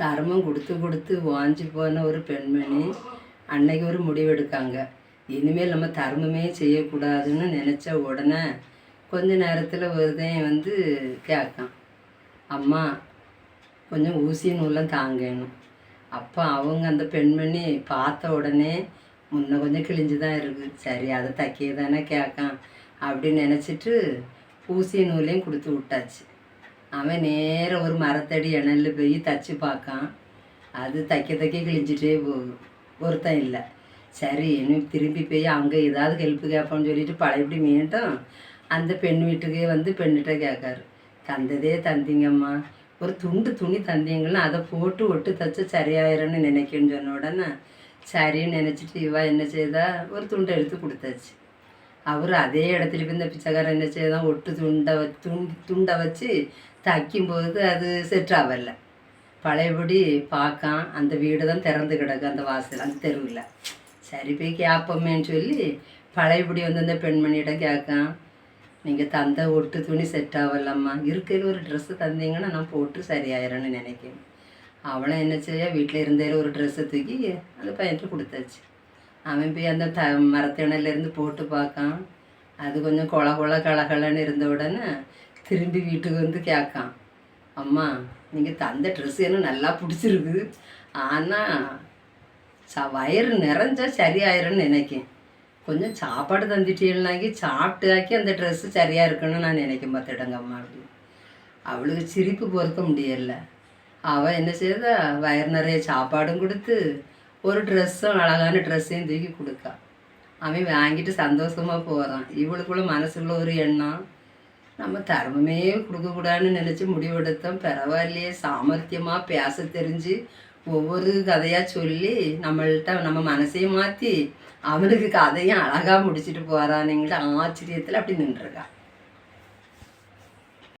தர்மம் கொடுத்து கொடுத்து வாஞ்சி போன ஒரு பெண்மணி அன்னைக்கு ஒரு முடிவெடுக்காங்க. இனிமேல் நம்ம தர்மமே செய்யக்கூடாதுன்னு நினச்ச உடனே கொஞ்ச நேரத்தில் ஒருத்தன் வந்து கேட்கான். அம்மா கொஞ்சம் ஊசி நூலாம் தாங்கணும் அப்போ அவங்க அந்த பெண்மணி பார்த்த உடனே முன்ன கொஞ்சம் கிழிஞ்சு தான் இருக்குது சரி அதை தைக்க தானே கேட்கான். அப்படின்னு நினச்சிட்டு ஊசி நூலையும் கொடுத்து விட்டாச்சு. அவன் நேரம் ஒரு மரத்தடி இணல்ல போய் தச்சு பார்க்கான். அது தைக்க தைக்க கிழிஞ்சிட்டே போகும் ஒருத்தன் இல்லை. சரி இன்னும் திரும்பி போய் அங்கே ஏதாவது ஹெல்ப் கேட்பான்னு சொல்லிட்டு பழையபடி மீண்டும் அந்த பெண் வீட்டுக்கே வந்து பெண்ணிட்ட கேட்காரு. தந்ததே தந்திங்கம்மா. ஒரு துண்டு துணி தந்தீங்கன்னா அதை போட்டு ஒட்டு தச்சு சரியாயிரும்னு நினைக்கணும்னு சொன்ன உடனே சரின்னு நினச்சிட்டு இவா என்ன செய்தா? ஒரு துண்டை எடுத்து கொடுத்தாச்சு. அவர் அதே இடத்துல போய் இந்த பிச்சைக்காரன் என்ன செய்தான்? ஒட்டு துண்டை வ துண் துண்டை வச்சு தைக்கும்போது அது செட் ஆகல. பழையபடி பார்க்கான் அந்த வீடு தான் திறந்து கிடக்கு அந்த வாசல் அந்த தெருவில். சரி போய் கேட்போமேன்னு சொல்லி பழையபடி வந்து அந்த பெண்மணியிடம் கேட்கான். நீங்கள் தந்த ஒட்டு துணி செட் ஆகலம்மா. இருக்கையில் ஒரு ட்ரெஸ்ஸு தந்தீங்கன்னா நான் போட்டு சரியாயிரன்னு நினைக்கிறேன். அவளும் என்ன செய்ய வீட்டில் இருந்தே ஒரு ட்ரெஸ்ஸை தூக்கி அந்த பையன்ட்டு கொடுத்தாச்சு. அவன் போய் அந்த த மரத்திணையிலேருந்து போட்டு பார்க்கான். அது கொஞ்சம் கொல கொல கலகலன்னு இருந்த உடனே திரும்பி வீட்டுக்கு வந்து கேட்கான். அம்மா நீங்கள் தந்த ட்ரெஸ் எனக்கு நல்லா பிடிச்சிருக்கு ஆனால் ச வயிறு நிறைஞ்சா சரியாயிரும்னு நினைக்கேன். கொஞ்சம் சாப்பாடு தந்துட்டீங்கன்னாக்கி சாப்பிட்டு ஆக்கி அந்த ட்ரெஸ்ஸு சரியாக இருக்குன்னு நான் நினைக்க பார்த்துடங்க அம்மா அப்படின்னு. அவளுக்கு சிரிப்பு பொறுக்க முடியல. அவள் என்ன செய்தா வயிறு நிறைய சாப்பாடும் கொடுத்து ஒரு ட்ரெஸ்ஸும் அழகான ட்ரெஸ்ஸையும் தூக்கி கொடுக்கா. அவன் வாங்கிட்டு சந்தோஷமாக போகிறான் இவளுக்குள்ள மனசுக்குள்ள ஒரு எண்ணம். நம்ம தர்மமே கொடுக்கக்கூடாதுன்னு நினச்சி முடிவெடுத்தோம். பரவாயில்லையே சாமர்த்தியமாக பேச தெரிஞ்சு ஒவ்வொரு கதையாக சொல்லி நம்மள்கிட்ட நம்ம மனசையும் மாற்றி அவனுக்கு கதையும் அழகாக முடிச்சிட்டு போகிறானுங்கிட்ட ஆச்சரியத்தில் அப்படி நின்றுருக்கா.